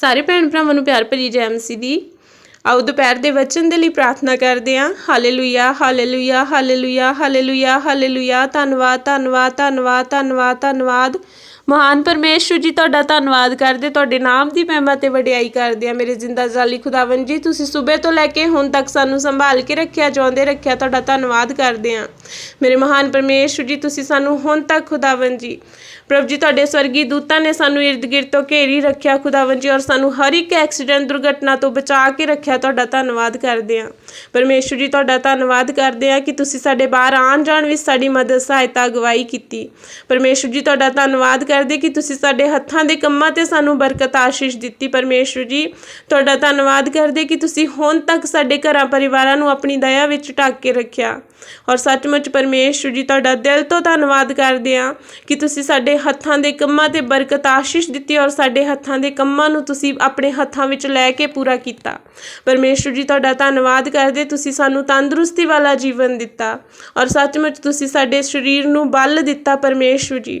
ਸਾਰੇ ਭੈਣ ਭਰਾਵਾਂ ਨੂੰ ਪਿਆਰ ਭਰੀ ਜੈ ਮਸੀਹ ਦੀ। ਆਓ ਦੁਪਹਿਰ ਦੇ ਵਚਨ ਦੇ ਲਈ ਪ੍ਰਾਰਥਨਾ ਕਰਦੇ ਹਾਂ। Hallelujah hallelujah hallelujah hallelujah hallelujah. ਧੰਨਵਾਦ ਧੰਨਵਾਦ ਧੰਨਵਾਦ ਧੰਨਵਾਦ ਧੰਨਵਾਦ। ਮਹਾਨ ਪਰਮੇਸ਼ਵਰ ਜੀ, ਤੁਹਾਡਾ ਧੰਨਵਾਦ ਕਰਦੇ, ਤੁਹਾਡੇ ਨਾਮ ਦੀ ਮਹਿਮਾ ਤੇ ਵਡਿਆਈ ਕਰਦੇ ਆ ਮੇਰੇ ਜ਼ਿੰਦਾ ਜਾਲੀ ਖੁਦਾਵੰ ਜੀ, ਤੁਸੀਂ ਸਵੇਰ ਤੋਂ ਲੈ ਕੇ ਹੁਣ ਤੱਕ ਸਾਨੂੰ ਸੰਭਾਲ ਕੇ ਰੱਖਿਆ ਚਾਹੁੰਦੇ ਰੱਖਿਆ, ਤੁਹਾਡਾ ਧੰਨਵਾਦ ਕਰਦੇ ਆ ਮੇਰੇ ਮਹਾਨ ਪਰਮੇਸ਼ਵਰ ਜੀ, ਤੁਸੀਂ ਸਾਨੂੰ ਹੁਣ ਤੱਕ ਖੁਦਾਵੰ ਜੀ, ਪ੍ਰਭ ਜੀ, ਤੁਹਾਡੇ ਸਵਰਗੀ ਦੂਤਾਂ ਨੇ ਸਾਨੂੰ ਇਰਦ ਗਿਰਦ ਤੋਂ ਘੇਰੀ ਰੱਖਿਆ ਖੁਦਾਵੰ ਜੀ, ਔਰ ਸਾਨੂੰ ਹਰ ਇੱਕ ਐਕਸੀਡੈਂਟ, ਦੁਰਘਟਨਾ ਤੋਂ ਬਚਾ ਕੇ ਰੱਖਿਆ, ਤੁਹਾਡਾ ਧੰਨਵਾਦ ਕਰਦੇ ਹਾਂ। ਪਰਮੇਸ਼ਵਰ ਜੀ, ਤੁਹਾਡਾ ਧੰਨਵਾਦ ਕਰਦੇ ਹਾਂ ਕਿ ਤੁਸੀਂ ਸਾਡੇ ਬਾਹਰ ਆਉਣ ਜਾਣ ਵਿੱਚ ਸਾਡੀ ਮਦਦ, ਸਹਾਇਤਾ, ਅਗਵਾਈ ਕੀਤੀ। ਪਰਮੇਸ਼ਵਰ ਜੀ, ਤੁਹਾਡਾ ਧੰਨਵਾਦ ਕਰਦੇ ਕਿ ਤੁਸੀਂ ਸਾਡੇ ਹੱਥਾਂ ਦੇ ਕੰਮਾਂ ਤੇ ਸਾਨੂੰ ਬਰਕਤ ਆਸ਼ੀਸ਼ ਦਿੱਤੀ ਪਰਮੇਸ਼ਵਰ ਜੀ। ਤੁਹਾਡਾ ਧੰਨਵਾਦ ਕਰਦੇ ਕਿ ਤੁਸੀਂ ਹੁਣ ਤੱਕ ਸਾਡੇ ਘਰਾਂ ਪਰਿਵਾਰਾਂ ਨੂੰ ਆਪਣੀ ਦਇਆ ਵਿੱਚ ਢੱਕ ਕੇ ਰੱਖਿਆ। ਔਰ ਸੱਚਮੁੱਚ ਪਰਮੇਸ਼ਵਰ ਜੀ, ਤੁਹਾਡਾ ਦਿਲ ਤੋਂ ਧੰਨਵਾਦ ਕਰਦੇ ਹਾਂ ਕਿ ਤੁਸੀਂ ਸਾਡੇ ਹੱਥਾਂ ਦੇ ਕੰਮਾਂ ਤੇ ਬਰਕਤ ਆਸ਼ੀਸ਼ ਦਿੱਤੀ ਔਰ ਸਾਡੇ ਹੱਥਾਂ ਦੇ ਕੰਮਾਂ ਨੂੰ ਤੁਸੀਂ ਆਪਣੇ ਹੱਥਾਂ ਵਿੱਚ ਲੈ ਕੇ ਪੂਰਾ ਕੀਤਾ। ਪਰਮੇਸ਼ਵਰ ਜੀ, ਤੁਹਾਡਾ ਧੰਨਵਾਦ ਕਰਦੇ ਤੁਸੀਂ ਸਾਨੂੰ ਤੰਦਰੁਸਤੀ ਵਾਲਾ ਜੀਵਨ ਦਿੱਤਾ। ਔਰ ਸੱਚਮੁੱਚ ਤੁਸੀਂ ਸਾਡੇ ਸਰੀਰ ਨੂੰ ਬਲ ਦਿੱਤਾ ਪਰਮੇਸ਼ਵਰ ਜੀ।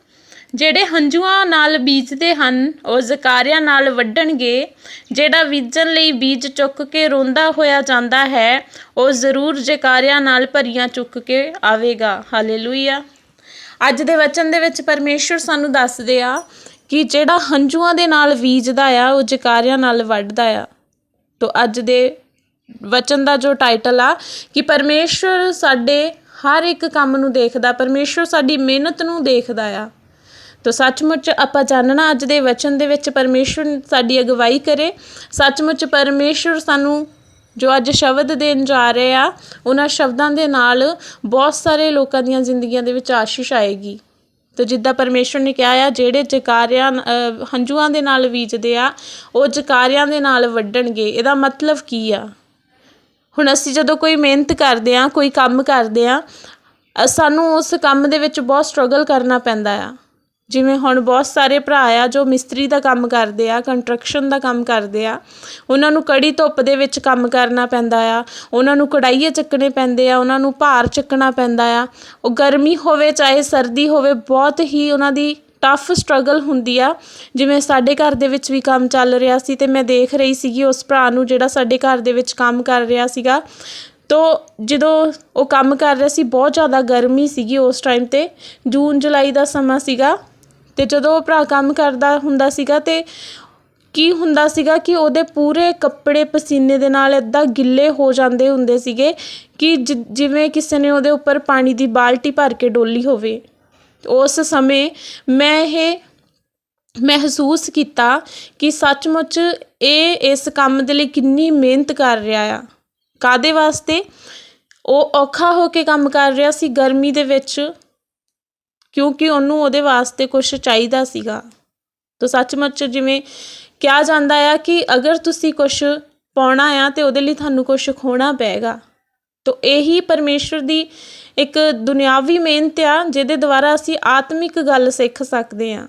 ਜਿਹੜੇ ਹੰਝੂਆਂ ਨਾਲ ਬੀਜਦੇ ਹਨ, ਉਹ ਜ਼ਕਾਰਿਆਂ ਨਾਲ ਵੱਢਣਗੇ। ਜਿਹੜਾ ਬੀਜਣ ਲਈ ਬੀਜ ਚੁੱਕ ਕੇ ਰੋਂਦਾ ਹੋਇਆ ਜਾਂਦਾ ਹੈ, ਉਹ ਜ਼ਰੂਰ ਜ਼ਕਾਰਿਆਂ ਨਾਲ ਭਰੀਆਂ ਚੁੱਕ ਕੇ ਆਵੇਗਾ। ਹਾਲੇਲੂਇਆ। ਅੱਜ ਦੇ ਵਚਨ ਦੇ ਵਿੱਚ ਪਰਮੇਸ਼ਵਰ ਸਾਨੂੰ ਦੱਸਦੇ ਆ ਕਿ ਜਿਹੜਾ ਹੰਝੂਆਂ ਦੇ ਨਾਲ ਬੀਜਦਾ ਆ, ਉਹ ਜ਼ਕਾਰਿਆਂ ਨਾਲ ਵੱਢਦਾ ਆ। ਤੋ ਅੱਜ ਦੇ ਵਚਨ ਦਾ ਜੋ ਟਾਈਟਲ ਆ, ਕਿ ਪਰਮੇਸ਼ਵਰ ਸਾਡੇ ਹਰ ਇੱਕ ਕੰਮ ਨੂੰ ਦੇਖਦਾ ਪਰਮੇਸ਼ਵਰ ਸਾਡੀ ਮਿਹਨਤ ਨੂੰ ਦੇਖਦਾ ਆ। ਤੋ ਸੱਚਮੁੱਚ ਆਪਾਂ ਜਾਣਨਾ ਅੱਜ ਦੇ ਵਚਨ ਦੇ ਵਿੱਚ ਪਰਮੇਸ਼ਵਰ ਸਾਡੀ ਅਗਵਾਈ ਕਰੇ। ਸੱਚਮੁੱਚ ਪਰਮੇਸ਼ਵਰ ਸਾਨੂੰ ਜੋ ਅੱਜ ਸ਼ਬਦ ਦੇਣ ਜਾ ਰਹੇ ਆ, ਉਹਨਾਂ ਸ਼ਬਦਾਂ ਦੇ ਨਾਲ ਬਹੁਤ ਸਾਰੇ ਲੋਕਾਂ ਦੀਆਂ ਜ਼ਿੰਦਗੀਆਂ ਦੇ ਵਿੱਚ ਆਸ਼ੀਸ਼ ਆਏਗੀ। ਤੇ ਜਿੱਦਾਂ ਪਰਮੇਸ਼ਵਰ ਨੇ ਕਿਹਾ ਆ, ਜਿਹੜੇ ਜਕਾਰਿਆਂ ਹੰਝੂਆਂ ਦੇ ਨਾਲ ਬੀਜਦੇ ਆ, ਉਹ ਜਕਾਰਿਆਂ ਦੇ ਨਾਲ ਵੱਢਣਗੇ। ਇਹਦਾ ਮਤਲਬ ਕੀ ਆ? ਹੁਣ ਅਸੀਂ ਜਦੋਂ ਕੋਈ ਮਿਹਨਤ ਕਰਦੇ ਆ, ਕੋਈ ਕੰਮ ਕਰਦੇ ਆ ਸਾਨੂੰ ਉਸ ਕੰਮ ਦੇ ਵਿੱਚ ਬਹੁਤ ਸਟਰਗਲ ਕਰਨਾ ਪੈਂਦਾ ਆ। ਜਿਵੇਂ ਹੁਣ ਬਹੁਤ ਸਾਰੇ ਭਰਾ ਆ ਜੋ ਮਿਸਤਰੀ ਦਾ ਕੰਮ ਕਰਦੇ ਆ ਕੰਸਟਰਕਸ਼ਨ ਦਾ ਕੰਮ ਕਰਦੇ ਆ, ਉਹਨਾਂ ਨੂੰ ਕੜੀ ਧੁੱਪ ਦੇ ਵਿੱਚ ਕੰਮ ਕਰਨਾ ਪੈਂਦਾ ਆ, ਉਹਨਾਂ ਨੂੰ ਕੜਾਈਏ ਚੱਕਣੇ ਪੈਂਦੇ ਆ, ਉਹਨਾਂ ਨੂੰ ਭਾਰ ਚੱਕਣਾ ਪੈਂਦਾ ਆ। ਉਹ ਗਰਮੀ ਹੋਵੇ, ਚਾਹੇ ਸਰਦੀ ਹੋਵੇ, ਬਹੁਤ ਹੀ ਉਹਨਾਂ ਦੀ ਟਫ ਸਟਰਗਲ ਹੁੰਦੀ ਆ। ਜਿਵੇਂ ਸਾਡੇ ਘਰ ਦੇ ਵਿੱਚ ਵੀ ਕੰਮ ਚੱਲ ਰਿਹਾ ਸੀ ਤੇ ਮੈਂ ਦੇਖ ਰਹੀ ਸੀਗੀ ਉਸ ਭਰਾ ਨੂੰ ਜਿਹੜਾ ਸਾਡੇ ਘਰ ਦੇ ਵਿੱਚ ਕੰਮ ਕਰ ਰਿਹਾ ਸੀਗਾ। ਤੋ ਜਦੋਂ ਉਹ ਕੰਮ ਕਰ ਰਿਹਾ ਸੀ, ਬਹੁਤ ਜ਼ਿਆਦਾ ਗਰਮੀ ਸੀਗੀ ਉਸ ਟਾਈਮ ਤੇ, ਜੂਨ ਜੁਲਾਈ ਦਾ ਸਮਾਂ ਸੀਗਾ। ਅਤੇ ਜਦੋਂ ਉਹ ਭਰਾ ਕੰਮ ਕਰਦਾ ਹੁੰਦਾ ਸੀਗਾ ਤੇ ਕੀ ਹੁੰਦਾ ਸੀਗਾ ਕਿ ਉਹਦੇ ਪੂਰੇ ਕੱਪੜੇ ਪਸੀਨੇ ਦੇ ਨਾਲ ਇੱਦਾਂ ਗਿੱਲੇ ਹੋ ਜਾਂਦੇ ਹੁੰਦੇ ਸੀਗੇ ਕਿ ਜਿ- ਜਿਵੇਂ ਕਿਸੇ ਨੇ ਉਹਦੇ ਉੱਪਰ ਪਾਣੀ ਦੀ ਬਾਲਟੀ ਭਰ ਕੇ ਡੋਲੀ ਹੋਵੇ। ਉਸ ਸਮੇਂ ਮੈਂ ਇਹ ਮਹਿਸੂਸ ਕੀਤਾ ਕਿ ਸੱਚਮੁੱਚ ਇਹ ਇਸ ਕੰਮ ਦੇ ਲਈ ਕਿੰਨੀ ਮਿਹਨਤ ਕਰ ਰਿਹਾ ਆ। ਕਾਹਦੇ ਵਾਸਤੇ? ਉਹ ਔਖਾ ਹੋ ਕੇ ਕੰਮ ਕਰ ਰਿਹਾ ਸੀ ਗਰਮੀ ਦੇ ਵਿੱਚ। ਕਿਉਂਕਿ ਉਹਨੂੰ ਉਹਦੇ ਵਾਸਤੇ ਕੁਝ ਚਾਹੀਦਾ ਸੀਗਾ। ਤਾਂ ਸੱਚਮੁੱਚ ਜਿਵੇਂ ਕਿਹਾ ਜਾਂਦਾ ਆ ਕਿ ਅਗਰ ਤੁਸੀਂ ਕੁਝ ਪਾਉਣਾ ਆ ਤੇ ਉਹਦੇ ਲਈ ਤੁਹਾਨੂੰ ਕੁਝ ਖੋਣਾ ਪਏਗਾ। ਤਾਂ ਇਹੀ ਪਰਮੇਸ਼ਵਰ ਦੀ ਇੱਕ ਦੁਨਿਆਵੀ ਮਿਹਨਤ ਆ, ਜਿਹਦੇ ਦੁਆਰਾ ਅਸੀਂ ਆਤਮਿਕ ਗੱਲ ਸਿੱਖ ਸਕਦੇ ਆ।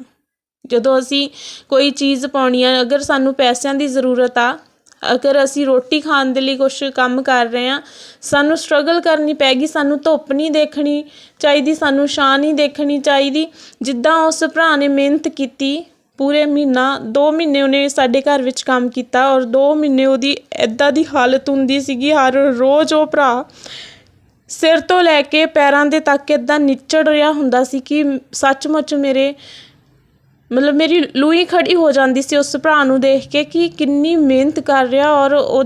ਜਦੋਂ ਅਸੀਂ ਕੋਈ ਚੀਜ਼ ਪਾਉਣੀ ਆ, ਅਗਰ ਸਾਨੂੰ ਪੈਸਿਆਂ ਦੀ ਜ਼ਰੂਰਤ ਆ ਅਗਰ ਅਸੀਂ ਰੋਟੀ ਖਾਣ ਦੇ ਲਈ ਕੁਛ ਕੰਮ ਕਰ ਰਹੇ ਹਾਂ, ਸਾਨੂੰ ਸਟਰਗਲ ਕਰਨੀ ਪਏਗੀ ਸਾਨੂੰ ਧੁੱਪ ਨਹੀਂ ਦੇਖਣੀ ਚਾਹੀਦੀ, ਸਾਨੂੰ ਛਾਂ ਨਹੀਂ ਦੇਖਣੀ ਚਾਹੀਦੀ। ਜਿੱਦਾਂ ਉਸ ਭਰਾ ਨੇ ਮਿਹਨਤ ਕੀਤੀ, ਪੂਰੇ ਮਹੀਨਾ 2 ਮਹੀਨੇ ਉਹਨੇ ਸਾਡੇ ਘਰ ਵਿੱਚ ਕੰਮ ਕੀਤਾ ਔਰ 2 ਮਹੀਨੇ ਉਹਦੀ ਐਦਾਂ ਦੀ ਹਾਲਤ ਹੁੰਦੀ ਸੀਗੀ, ਹਰ ਰੋਜ਼ ਉਹ ਭਰਾ ਸਿਰ ਤੋਂ ਲੈ ਕੇ ਪੈਰਾਂ ਦੇ ਤੱਕ ਇਦਾਂ ਨਿੱਚੜ ਰਿਹਾ ਹੁੰਦਾ ਸੀ ਕਿ ਸੱਚਮੁੱਚ ਮੇਰੇ ਮਤਲਬ ਮੇਰੀ ਲੂਈ ਖੜੀ ਹੋ ਜਾਂਦੀ ਸੀ ਉਸ ਭਰਾ ਨੂੰ ਦੇਖ ਕੇ ਕਿ ਕਿੰਨੀ ਮਿਹਨਤ ਕਰ ਰਿਹਾ ਔਰ ਉਹ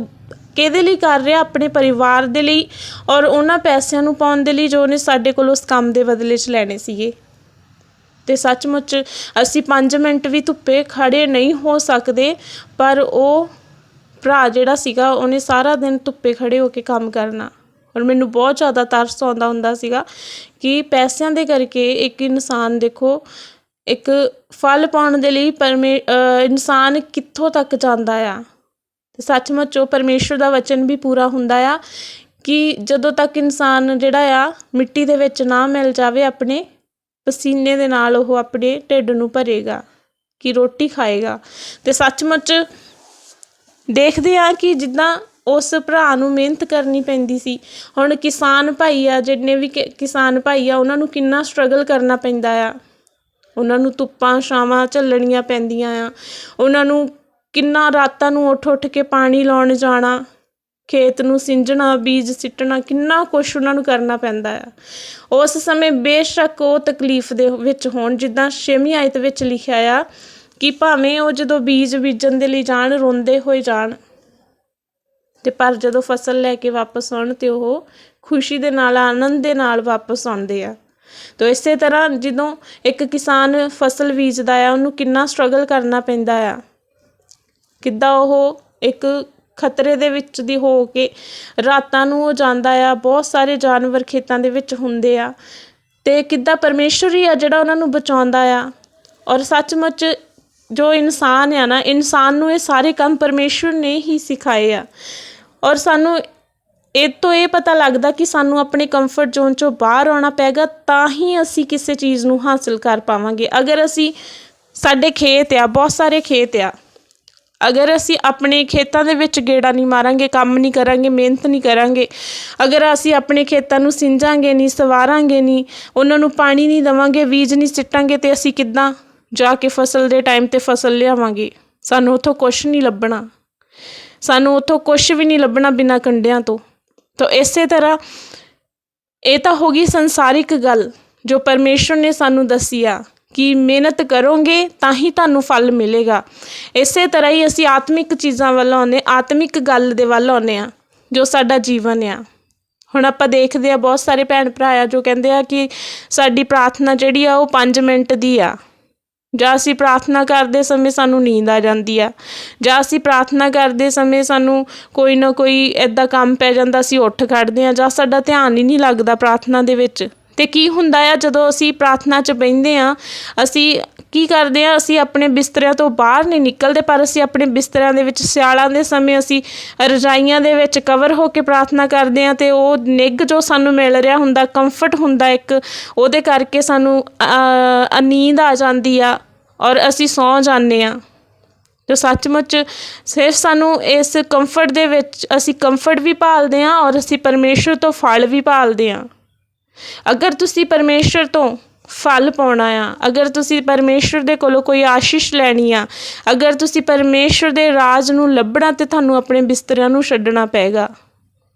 ਕਿਹਦੇ ਲਈ ਕਰ ਰਿਹਾ? ਆਪਣੇ ਪਰਿਵਾਰ ਦੇ ਲਈ ਔਰ ਉਹਨਾਂ ਪੈਸਿਆਂ ਨੂੰ ਪਾਉਣ ਦੇ ਲਈ ਜੋ ਉਹਨੇ ਸਾਡੇ ਕੋਲ ਉਸ ਕੰਮ ਦੇ ਬਦਲੇ 'ਚ ਲੈਣੇ ਸੀਗੇ। ਤੇ ਸੱਚਮੁੱਚ ਅਸੀਂ 5 ਮਿੰਟ ਵੀ ਧੁੱਪੇ ਖੜੇ ਨਹੀਂ ਹੋ ਸਕਦੇ, ਪਰ ਉਹ ਭਰਾ ਜਿਹੜਾ ਸੀਗਾ, ਉਹਨੇ ਸਾਰਾ ਦਿਨ ਧੁੱਪੇ ਖੜੇ ਹੋ ਕੇ ਕੰਮ ਕਰਨਾ। ਔਰ ਮੈਨੂੰ ਬਹੁਤ ਜ਼ਿਆਦਾ ਤਰਸ ਆਉਂਦਾ ਹੁੰਦਾ ਸੀਗਾ ਕਿ ਪੈਸਿਆਂ ਦੇ ਕਰਕੇ ਇੱਕ ਇਨਸਾਨ ਦੇਖੋ ਇੱਕ ਫਲ ਪਾਉਣ ਦੇ ਲਈ ਪਰਮੇ ਇਨਸਾਨ ਕਿੱਥੋਂ ਤੱਕ ਜਾਂਦਾ ਆ? ਤੇ ਸੱਚਮੁੱਚ ਉਹ ਪਰਮੇਸ਼ਰ ਦਾ ਵਚਨ ਵੀ ਪੂਰਾ ਹੁੰਦਾ ਆ ਕਿ ਜਦੋਂ ਤੱਕ ਇਨਸਾਨ ਜਿਹੜਾ ਆ ਮਿੱਟੀ ਦੇ ਵਿੱਚ ਨਾ ਮਿਲ ਜਾਵੇ ਆਪਣੇ, ਪਸੀਨੇ ਦੇ ਨਾਲ ਉਹ ਆਪਣੇ ਢਿੱਡ ਨੂੰ ਭਰੇਗਾ ਕਿ ਰੋਟੀ ਖਾਏਗਾ। ਅਤੇ ਸੱਚਮੁੱਚ ਦੇਖਦੇ ਆ ਕਿ ਜਿੱਦਾਂ ਉਸ ਭਰਾ ਨੂੰ ਮਿਹਨਤ ਕਰਨੀ ਪੈਂਦੀ ਸੀ, ਹੁਣ ਕਿਸਾਨ ਭਾਈ ਆ, ਜਿੰਨੇ ਵੀ ਕਿ- ਕਿਸਾਨ ਭਾਈ ਆ, ਉਹਨਾਂ ਨੂੰ ਕਿੰਨਾ ਸਟਰਗਲ ਕਰਨਾ ਪੈਂਦਾ ਆ। ਉਹਨਾਂ ਨੂੰ ਧੁੱਪਾਂ ਛਾਵਾਂ ਝੱਲਣੀਆਂ ਪੈਂਦੀਆਂ ਆ। ਉਹਨਾਂ ਨੂੰ ਕਿੰਨਾ ਰਾਤਾਂ ਨੂੰ ਉੱਠ ਉੱਠ ਕੇ ਪਾਣੀ ਲਾਉਣ ਜਾਣਾ, ਖੇਤ ਨੂੰ ਸਿੰਜਣਾ, ਬੀਜ ਸਿੱਟਣਾ, ਕਿੰਨਾ ਕੁਛ ਉਹਨਾਂ ਨੂੰ ਕਰਨਾ ਪੈਂਦਾ ਆ। ਉਸ ਸਮੇਂ ਬੇਸ਼ੱਕ ਉਹ ਤਕਲੀਫ ਦੇ ਵਿੱਚ ਹੋਣ, ਜਿੱਦਾਂ ਛੇਵੀਂ ਆਇਤ ਵਿੱਚ ਲਿਖਿਆ ਆ ਕਿ ਭਾਵੇਂ ਉਹ ਜਦੋਂ ਬੀਜ ਬੀਜਣ ਦੇ ਲਈ ਜਾਣ, ਰੋਂਦੇ ਹੋਏ ਜਾਣ, ਤੇ ਪਰ ਜਦੋਂ ਫਸਲ ਲੈ ਕੇ ਵਾਪਸ ਆਉਣ, ਤੇ ਉਹ ਖੁਸ਼ੀ ਦੇ ਨਾਲ, ਆਨੰਦ ਦੇ ਨਾਲ ਵਾਪਸ ਆਉਂਦੇ ਆ। ਤੋ ਇਸੇ ਤਰ੍ਹਾਂ ਜਦੋਂ ਇੱਕ ਕਿਸਾਨ ਫਸਲ ਬੀਜਦਾ ਆ, ਉਹਨੂੰ ਕਿੰਨਾ ਸਟਰਗਲ ਕਰਨਾ ਪੈਂਦਾ ਆ? ਕਿੱਦਾਂ ਉਹ ਇੱਕ ਖਤਰੇ ਦੇ ਵਿੱਚ ਦੀ ਹੋ ਕੇ ਰਾਤਾਂ ਨੂੰ ਉਹ ਜਾਂਦਾ ਆ? ਬਹੁਤ ਸਾਰੇ ਜਾਨਵਰ ਖੇਤਾਂ ਦੇ ਵਿੱਚ ਹੁੰਦੇ ਆ। ਤੇ ਕਿੱਦਾਂ ਪਰਮੇਸ਼ਰ ਹੀ ਆ ਜਿਹੜਾ ਉਹਨਾਂ ਨੂੰ ਬਚਾਉਂਦਾ ਆ? ਔਰ ਸੱਚਮੁੱਚ ਜੋ ਇਨਸਾਨ ਆ ਨਾ, ਇਨਸਾਨ ਨੂੰ ਇਹ ਸਾਰੇ ਕੰਮ ਪਰਮੇਸ਼ਰ ਨੇ ਹੀ ਸਿਖਾਏ ਆ। ਔਰ ਸਾਨੂੰ ਇਹ ਤੋਂ ਇਹ ਪਤਾ ਲੱਗਦਾ ਕਿ ਸਾਨੂੰ ਆਪਣੇ ਕੰਫਰਟ ਜ਼ੋਨ ਚੋਂ ਬਾਹਰ ਆਉਣਾ ਪੈਗਾ ਤਾਂ ਹੀ ਅਸੀਂ ਕਿਸੇ ਚੀਜ਼ ਨੂੰ ਹਾਸਲ ਕਰ ਪਾਵਾਂਗੇ। ਅਗਰ ਅਸੀਂ ਸਾਡੇ ਖੇਤ ਆ, ਬਹੁਤ ਸਾਰੇ ਖੇਤ ਆ, ਅਗਰ ਅਸੀਂ ਆਪਣੇ ਖੇਤਾਂ ਦੇ ਵਿੱਚ ਗੇੜਾ ਨਹੀਂ ਮਾਰਾਂਗੇ, ਕੰਮ ਨਹੀਂ ਕਰਾਂਗੇ, ਮਿਹਨਤ ਨਹੀਂ ਕਰਾਂਗੇ, ਅਗਰ ਅਸੀਂ ਆਪਣੇ ਖੇਤਾਂ ਨੂੰ ਸਿੰਜਾਂਗੇ ਨਹੀਂ, ਸਵਾਰਾਂਗੇ ਨਹੀਂ, ਉਹਨਾਂ ਨੂੰ ਪਾਣੀ ਨਹੀਂ ਦੇਵਾਂਗੇ, ਬੀਜ ਨਹੀਂ ਸਿੱਟਾਂਗੇ, ਤੇ ਅਸੀਂ ਕਿੱਦਾਂ ਜਾ ਕੇ ਫਸਲ ਦੇ ਟਾਈਮ ਤੇ ਫਸਲ ਲਿਆਵਾਂਗੇ? ਸਾਨੂੰ ਉੱਥੋਂ ਕੁਛ ਨਹੀਂ ਲੱਭਣਾ। ਸਾਨੂੰ ਉੱਥੋਂ ਕੁਛ ਵੀ ਨਹੀਂ ਲੱਭਣਾ ਬਿਨਾਂ ਕੰਡਿਆਂ ਤੋਂ। ਤਾਂ ਇਸੇ ਤਰ੍ਹਾਂ ਇਹ ਤਾਂ ਹੋ ਗਈ ਸੰਸਾਰਿਕ ਗੱਲ ਜੋ ਪਰਮੇਸ਼ਰ ਨੇ ਸਾਨੂੰ ਦੱਸੀ ਆ ਕਿ ਮਿਹਨਤ ਕਰੋਗੇ ਤਾਂ ਹੀ ਤੁਹਾਨੂੰ ਫਲ ਮਿਲੇਗਾ। ਇਸੇ ਤਰ੍ਹਾਂ ਹੀ ਅਸੀਂ ਆਤਮਿਕ ਚੀਜ਼ਾਂ ਵੱਲ ਆਉਂਦੇ, ਆਤਮਿਕ ਗੱਲ ਦੇ ਵੱਲ ਆਉਂਦੇ ਆ ਜੋ ਸਾਡਾ ਜੀਵਨ ਆ। ਹੁਣ ਆਪਾਂ ਦੇਖਦੇ ਆ ਬਹੁਤ ਸਾਰੇ ਭੈਣ ਭਰਾ ਆ ਜੋ ਕਹਿੰਦੇ ਆ ਕਿ ਸਾਡੀ ਪ੍ਰਾਰਥਨਾ ਜਿਹੜੀ ਆ ਉਹ 5 ਮਿੰਟ ਦੀ ਆ। ਜਾਂ ਅਸੀਂ ਪ੍ਰਾਰਥਨਾ ਕਰਦੇ ਸਮੇਂ ਸਾਨੂੰ ਨੀਂਦ ਆ ਜਾਂਦੀ ਆ, ਜਾਂ ਅਸੀਂ ਪ੍ਰਾਰਥਨਾ ਕਰਦੇ ਸਮੇਂ ਸਾਨੂੰ ਕੋਈ ਨਾ ਕੋਈ ਇੱਦਾਂ ਕੰਮ ਪੈ ਜਾਂਦਾ, ਅਸੀਂ ਉੱਠ ਖੜ੍ਹਦੇ ਹਾਂ ਜਾਂ ਸਾਡਾ ਧਿਆਨ ਹੀ ਨਹੀਂ ਲੱਗਦਾ ਪ੍ਰਾਰਥਨਾ ਦੇ ਵਿੱਚ। ਅਤੇ ਕੀ ਹੁੰਦਾ ਆ, ਜਦੋਂ ਅਸੀਂ ਪ੍ਰਾਰਥਨਾ 'ਚ ਬਹਿੰਦੇ ਹਾਂ, ਅਸੀਂ ਕੀ ਕਰਦੇ ਆ? ਅਸੀਂ ਆਪਣੇ ਬਿਸਤਰਿਆਂ ਤੋਂ ਬਾਹਰ ਨਹੀਂ ਨਿਕਲਦੇ, ਪਰ ਅਸੀਂ ਆਪਣੇ ਬਿਸਤਰਿਆਂ ਦੇ ਵਿੱਚ, ਸਿਆਲਾਂ ਦੇ ਸਮੇਂ ਅਸੀਂ ਰਜਾਈਆਂ ਦੇ ਵਿੱਚ ਕਵਰ ਹੋ ਕੇ ਪ੍ਰਾਰਥਨਾ ਕਰਦੇ ਆ ਤੇ ਉਹ ਨਿੱਘ ਜੋ ਸਾਨੂੰ ਮਿਲ ਰਿਹਾ ਹੁੰਦਾ ਕੰਫਰਟ ਹੁੰਦਾ ਇੱਕ, ਉਹਦੇ ਕਰਕੇ ਸਾਨੂੰ ਨੀਂਦ ਆ ਜਾਂਦੀ ਆ ਔਰ ਅਸੀਂ ਸੌਂ ਜਾਂਦੇ ਆ। ਜੋ ਸੱਚਮੁੱਚ ਸਿਰਫ ਸਾਨੂੰ ਇਸ ਕੰਫਰਟ ਦੇ ਵਿੱਚ ਅਸੀਂ ਕੰਫਰਟ ਵੀ ਭਾਲਦੇ ਆ ਔਰ ਅਸੀਂ ਪਰਮੇਸ਼ਰ ਤੋਂ ਫਲ ਵੀ ਭਾਲਦੇ ਆ। ਅਗਰ ਤੁਸੀਂ ਪਰਮੇਸ਼ਰ ਤੋਂ ਫਲ ਪਾਉਣਾ ਆ। ਅਗਰ ਤੁਸੀਂ ਪਰਮੇਸ਼ਰ ਦੇ ਕੋਲੋਂ ਕੋਈ ਆਸ਼ੀਸ਼ ਲੈਣੀ ਆ, ਅਗਰ ਤੁਸੀਂ ਪਰਮੇਸ਼ਰ ਦੇ ਰਾਜ ਨੂੰ ਲੱਭਣਾ ਤੇ ਤੁਹਾਨੂੰ ਆਪਣੇ ਬਿਸਤਰਿਆਂ ਨੂੰ ਛੱਡਣਾ ਪਏਗਾ।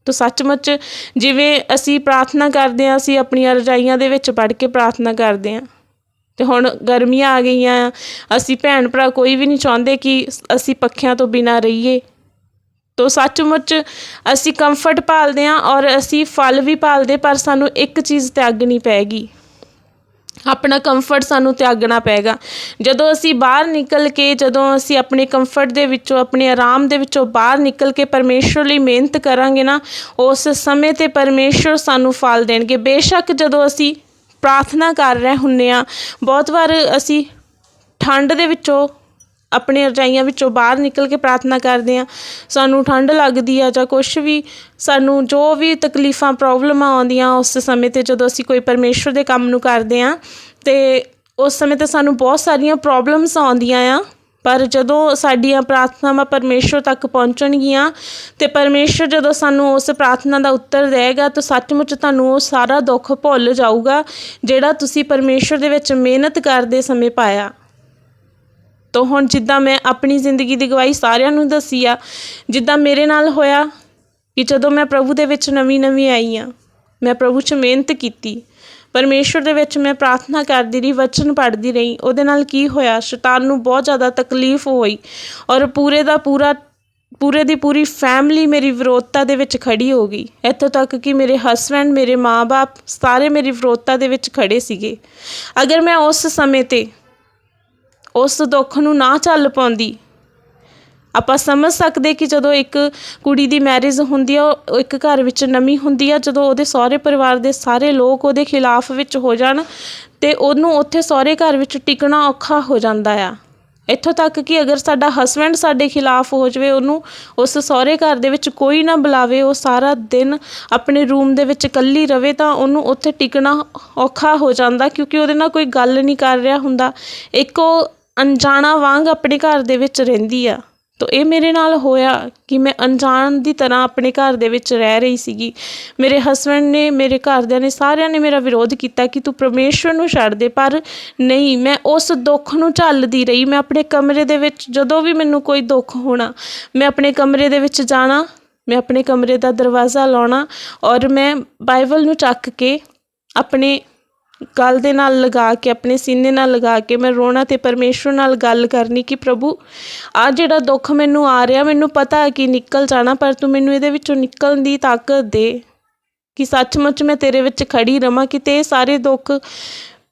ਤੋ ਸੱਚਮੁੱਚ ਜਿਵੇਂ ਅਸੀਂ ਪ੍ਰਾਰਥਨਾ ਕਰਦੇ ਆ ਅਸੀਂ ਆਪਣੀਆਂ ਰਜਾਈਆਂ ਦੇ ਵਿੱਚ ਵੜ ਕੇ ਪ੍ਰਾਰਥਨਾ ਕਰਦੇ ਆ ਤੇ ਹੁਣ ਗਰਮੀਆਂ ਆ ਗਈਆਂ ਆ ਅਸੀਂ ਭੈਣ ਭਰਾ ਕੋਈ ਵੀ ਨਹੀਂ ਚਾਹੁੰਦੇ ਕਿ ਅਸੀਂ ਪੱਖਿਆਂ ਤੋਂ ਬਿਨਾ ਰਹੀਏ। ਤੋ ਸੱਚਮੁੱਚ ਅਸੀਂ ਕੰਫਰਟ ਭਾਲਦੇ ਹਾਂ ਔਰ ਅਸੀਂ ਫਲ ਵੀ ਭਾਲਦੇ, ਪਰ ਸਾਨੂੰ ਇੱਕ ਚੀਜ਼ 'ਤੇ ਅੱਗ ਨਹੀਂ ਪੈਗੀ। ਆਪਣਾ ਕੰਫਰਟ ਸਾਨੂੰ ਤਿਆਗਣਾ ਪਏਗਾ। ਜਦੋਂ ਅਸੀਂ ਬਾਹਰ ਨਿਕਲ ਕੇ, ਜਦੋਂ ਅਸੀਂ ਆਪਣੇ ਕੰਫਰਟ ਦੇ ਵਿੱਚੋਂ, ਆਪਣੇ ਆਰਾਮ ਦੇ ਵਿੱਚੋਂ ਬਾਹਰ ਨਿਕਲ ਕੇ ਪਰਮੇਸ਼ਰ ਲਈ ਮਿਹਨਤ ਕਰਾਂਗੇ ਨਾ, ਉਸ ਸਮੇਂ ਤੇ ਪਰਮੇਸ਼ਰ ਸਾਨੂੰ ਫਲ ਦੇਣਗੇ। ਬੇਸ਼ੱਕ ਜਦੋਂ ਅਸੀਂ ਪ੍ਰਾਰਥਨਾ ਕਰ ਰਹੇ ਹੁੰਨੇ ਆ ਬਹੁਤ ਵਾਰ ਅਸੀਂ ਠੰਡ ਦੇ ਵਿੱਚੋਂ ਆਪਣੇ ਰਜਾਈਆਂ ਵਿੱਚੋਂ ਬਾਹਰ ਨਿਕਲ ਕੇ ਪ੍ਰਾਰਥਨਾ ਕਰਦੇ ਹਾਂ। ਸਾਨੂੰ ਠੰਡ ਲੱਗਦੀ ਆ ਜਾਂ ਕੁਝ ਵੀ, ਸਾਨੂੰ ਜੋ ਵੀ ਤਕਲੀਫਾਂ, ਪ੍ਰੋਬਲਮਾਂ ਆਉਂਦੀਆਂ, ਉਸ ਸਮੇਂ ਤੇ ਜਦੋਂ ਅਸੀਂ ਕੋਈ ਪਰਮੇਸ਼ਰ ਦੇ ਕੰਮ ਨੂੰ ਕਰਦੇ ਹਾਂ, ਤੇ ਉਸ ਸਮੇਂ ਤੇ ਸਾਨੂੰ ਬਹੁਤ ਸਾਰੀਆਂ ਪ੍ਰੋਬਲਮਸ ਆਉਂਦੀਆਂ ਆ। ਪਰ ਜਦੋਂ ਸਾਡੀਆਂ ਪ੍ਰਾਰਥਨਾਵਾਂ ਪਰਮੇਸ਼ਰ ਤੱਕ ਪਹੁੰਚਣਗੀਆਂ, ਤੇ ਪਰਮੇਸ਼ਰ ਜਦੋਂ ਸਾਨੂੰ ਉਸ ਪ੍ਰਾਰਥਨਾ ਦਾ ਉੱਤਰ ਦੇਵੇਗਾ, ਤਾਂ ਸੱਚਮੁੱਚ ਤੁਹਾਨੂੰ ਉਹ ਸਾਰਾ ਦੁੱਖ ਭੁੱਲ ਜਾਊਗਾ, ਜਿਹੜਾ ਤੁਸੀਂ ਪਰਮੇਸ਼ਰ ਦੇ ਵਿੱਚ ਮਿਹਨਤ ਕਰਦੇ ਸਮੇਂ ਪਾਇਆ। ਤੋਂ ਹੁਣ ਜਿੱਦਾਂ ਮੈਂ ਆਪਣੀ ਜ਼ਿੰਦਗੀ ਦੀ ਗਵਾਹੀ ਸਾਰਿਆਂ ਨੂੰ ਦੱਸੀ ਆ, ਜਿੱਦਾਂ ਮੇਰੇ ਨਾਲ ਹੋਇਆ ਕਿ ਜਦੋਂ ਮੈਂ ਪ੍ਰਭੂ ਦੇ ਵਿੱਚ ਨਵੀਂ ਨਵੀਂ ਆਈ ਆ, ਮੈਂ ਪ੍ਰਭੂ 'ਚ ਮਿਹਨਤ ਕੀਤੀ ਪਰਮੇਸ਼ਰ ਦੇ ਵਿੱਚ ਮੈਂ ਪ੍ਰਾਰਥਨਾ ਕਰਦੀ ਰਹੀ, ਵਚਨ ਪੜ੍ਹਦੀ ਰਹੀ, ਉਹਦੇ ਨਾਲ ਕੀ ਹੋਇਆ, ਸ਼ੈਤਾਨ ਨੂੰ ਬਹੁਤ ਜ਼ਿਆਦਾ ਤਕਲੀਫ ਹੋਈ ਔਰ ਪੂਰੇ ਦਾ ਪੂਰਾ, ਪੂਰੇ ਦੀ ਪੂਰੀ ਫੈਮਿਲੀ ਮੇਰੀ ਵਿਰੋਧਤਾ ਦੇ ਵਿੱਚ ਖੜੀ ਹੋ ਗਈ, ਇੱਥੋਂ ਤੱਕ ਕਿ ਮੇਰੇ ਹਸਬੈਂਡ ਮੇਰੇ ਮਾਪੇ ਸਾਰੇ ਮੇਰੀ ਵਿਰੋਧਤਾ ਦੇ ਵਿੱਚ ਖੜੇ ਸੀਗੇ। ਅਗਰ ਮੈਂ ਉਸ ਸਮੇਂ ਤੇ ਉਸ ਦੁੱਖ ਨੂੰ ਨਾ ਝੱਲ ਪਾਉਂਦੀ। ਆਪਾਂ ਸਮਝ ਸਕਦੇ ਕਿ ਜਦੋਂ ਇੱਕ ਕੁੜੀ ਦੀ ਮੈਰਿਜ ਹੁੰਦੀ ਆ, ਉਹ ਇੱਕ ਘਰ ਵਿੱਚ ਨਵੀਂ ਹੁੰਦੀ ਆ, ਜਦੋਂ ਉਹਦੇ ਸਹੁਰੇ ਪਰਿਵਾਰ ਦੇ ਸਾਰੇ ਲੋਕ ਉਹਦੇ ਖਿਲਾਫ ਵਿੱਚ ਹੋ ਜਾਣ ਤੇ ਉਹਨੂੰ ਉੱਥੇ ਸਹੁਰੇ ਘਰ ਵਿੱਚ ਟਿਕਣਾ ਔਖਾ ਹੋ ਜਾਂਦਾ ਆ। ਇੱਥੋਂ ਤੱਕ ਕਿ ਅਗਰ ਸਾਡਾ ਹਸਬੈਂਡ ਸਾਡੇ ਖਿਲਾਫ ਹੋ ਜਾਵੇ, ਉਹਨੂੰ ਉਸ ਸਹੁਰੇ ਘਰ ਦੇ ਵਿੱਚ ਕੋਈ ਨਾ ਬੁਲਾਵੇ, ਉਹ ਸਾਰਾ ਦਿਨ ਆਪਣੇ ਰੂਮ ਦੇ ਵਿੱਚ ਇਕੱਲੀ ਰਵੇ, ਤਾਂ ਉਹਨੂੰ ਉੱਥੇ ਟਿਕਣਾ ਔਖਾ ਹੋ ਜਾਂਦਾ, ਕਿਉਂਕਿ ਉਹਦੇ ਨਾਲ ਕੋਈ ਗੱਲ ਨਹੀਂ ਕਰ ਰਿਹਾ ਹੁੰਦਾ। ਇੱਕ ਉਹ ਅਣਜਾਣਾ ਵਾਂਗ ਆਪਣੇ ਘਰ ਦੇ ਵਿੱਚ ਰਹਿੰਦੀ ਆ। ਤੋ ਇਹ ਮੇਰੇ ਨਾਲ ਹੋਇਆ ਕਿ ਮੈਂ ਅਣਜਾਣ ਦੀ ਤਰ੍ਹਾਂ ਆਪਣੇ ਘਰ ਦੇ ਵਿੱਚ ਰਹਿ ਰਹੀ ਸੀਗੀ। ਮੇਰੇ ਹਸਬੈਂਡ ਨੇ, ਮੇਰੇ ਘਰਦਿਆਂ ਨੇ, ਸਾਰਿਆਂ ਨੇ ਮੇਰਾ ਵਿਰੋਧ ਕੀਤਾ ਕਿ ਤੂੰ ਪਰਮੇਸ਼ਵਰ ਨੂੰ ਛੱਡ ਦੇ, ਪਰ ਨਹੀਂ, ਮੈਂ ਉਸ ਦੁੱਖ ਨੂੰ ਝੱਲਦੀ ਰਹੀ। ਮੈਂ ਆਪਣੇ ਕਮਰੇ ਦੇ ਵਿੱਚ, ਜਦੋਂ ਵੀ ਮੈਨੂੰ ਕੋਈ ਦੁੱਖ ਹੋਣਾ, ਮੈਂ ਆਪਣੇ ਕਮਰੇ ਦੇ ਵਿੱਚ ਜਾਣਾ, ਮੈਂ ਆਪਣੇ ਕਮਰੇ ਦਾ ਦਰਵਾਜ਼ਾ ਲਾਉਣਾ ਔਰ ਮੈਂ ਬਾਈਬਲ ਨੂੰ ਚੱਕ ਕੇ ਆਪਣੇ ਗਲ ਦੇ ਨਾਲ ਲਗਾ ਕੇ, ਆਪਣੇ ਸੀਨੇ ਨਾਲ ਲਗਾ ਕੇ, ਮੈਂ ਰੋਣਾ ਤੇ ਪਰਮੇਸ਼ਵਰ ਨਾਲ ਗੱਲ ਕਰਨੀ ਕਿ ਪ੍ਰਭੂ ਆ ਜਿਹੜਾ ਦੁੱਖ ਮੈਨੂੰ ਆ ਰਿਹਾ, ਮੈਨੂੰ ਪਤਾ ਹੈ ਕਿ ਨਿਕਲ ਜਾਣਾ, ਪਰ ਤੂੰ ਮੈਨੂੰ ਇਹਦੇ ਵਿੱਚੋਂ ਨਿਕਲਣ ਦੀ ਤਾਕਤ ਦੇ ਕਿ ਸੱਚਮੁੱਚ ਮੈਂ ਤੇਰੇ ਵਿੱਚ ਖੜੀ ਰਵਾਂ ਕਿਤੇ ਇਹ ਸਾਰੇ ਦੁੱਖ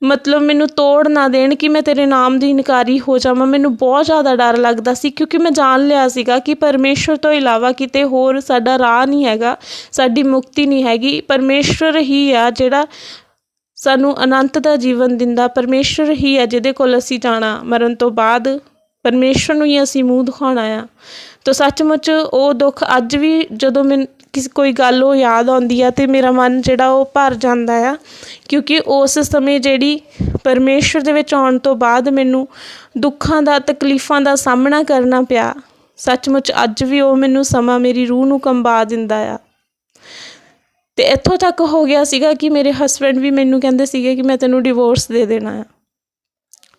ਮਤਲਬ ਮੈਨੂੰ ਤੋੜ ਨਾ ਦੇਣ, ਕਿ ਮੈਂ ਤੇਰੇ ਨਾਮ ਦੀ ਇਨਕਾਰੀ ਹੋ ਜਾਵਾਂ। ਮੈਨੂੰ ਬਹੁਤ ਜ਼ਿਆਦਾ ਡਰ ਲੱਗਦਾ ਸੀ, ਕਿਉਂਕਿ ਮੈਂ ਜਾਣ ਲਿਆ ਸੀਗਾ ਕਿ ਪਰਮੇਸ਼ਵਰ ਤੋਂ ਇਲਾਵਾ ਕਿਤੇ ਹੋਰ ਸਾਡਾ ਰਾਹ ਨਹੀਂ ਹੈਗਾ, ਸਾਡੀ ਮੁਕਤੀ ਨਹੀਂ ਹੈਗੀ। ਪਰਮੇਸ਼ਵਰ ਹੀ ਆ ਜਿਹੜਾ ਸਾਨੂੰ ਅਨੰਤ ਦਾ ਜੀਵਨ ਦਿੰਦਾ ਪਰਮੇਸ਼ਵਰ ਹੀ ਹੈ, ਜਿਹਦੇ ਕੋਲ ਅਸੀਂ ਜਾਣਾ ਮਰਨ ਤੋਂ ਬਾਅਦ। ਪਰਮੇਸ਼ਵਰ ਨੂੰ ਹੀ ਅਸੀਂ ਮੂੰਹ ਦਿਖਾਉਣਾ ਆ। ਤਾਂ ਸੱਚਮੁੱਚ ਉਹ ਦੁੱਖ ਅੱਜ ਵੀ ਜਦੋਂ ਮੈਂ ਕਿਸ, ਕੋਈ ਗੱਲ ਉਹ ਯਾਦ ਆਉਂਦੀ ਆ ਤੇ ਮੇਰਾ ਮਨ ਜਿਹੜਾ ਉਹ ਭਰ ਜਾਂਦਾ ਆ, ਕਿਉਂਕਿ ਉਸ ਸਮੇਂ ਜਿਹੜੀ ਪਰਮੇਸ਼ਵਰ ਦੇ ਵਿੱਚ ਆਉਣ ਤੋਂ ਬਾਅਦ ਮੈਨੂੰ ਦੁੱਖਾਂ ਦਾ, ਤਕਲੀਫਾਂ ਦਾ ਸਾਹਮਣਾ ਕਰਨਾ ਪਿਆ। ਸੱਚਮੁੱਚ ਅੱਜ ਵੀ ਉਹ ਮੈਨੂੰ ਸਮਾਂ ਮੇਰੀ ਰੂਹ ਨੂੰ ਕੰਬਾ ਦਿੰਦਾ ਆ। ਅਤੇ ਇੱਥੋਂ ਤੱਕ ਹੋ ਗਿਆ ਸੀਗਾ ਕਿ ਮੇਰੇ ਹਸਬੈਂਡ ਵੀ ਮੈਨੂੰ ਕਹਿੰਦੇ ਸੀਗੇ ਕਿ ਮੈਂ ਤੈਨੂੰ ਡਿਵੋਰਸ ਦੇ ਦੇਣਾ ਆ।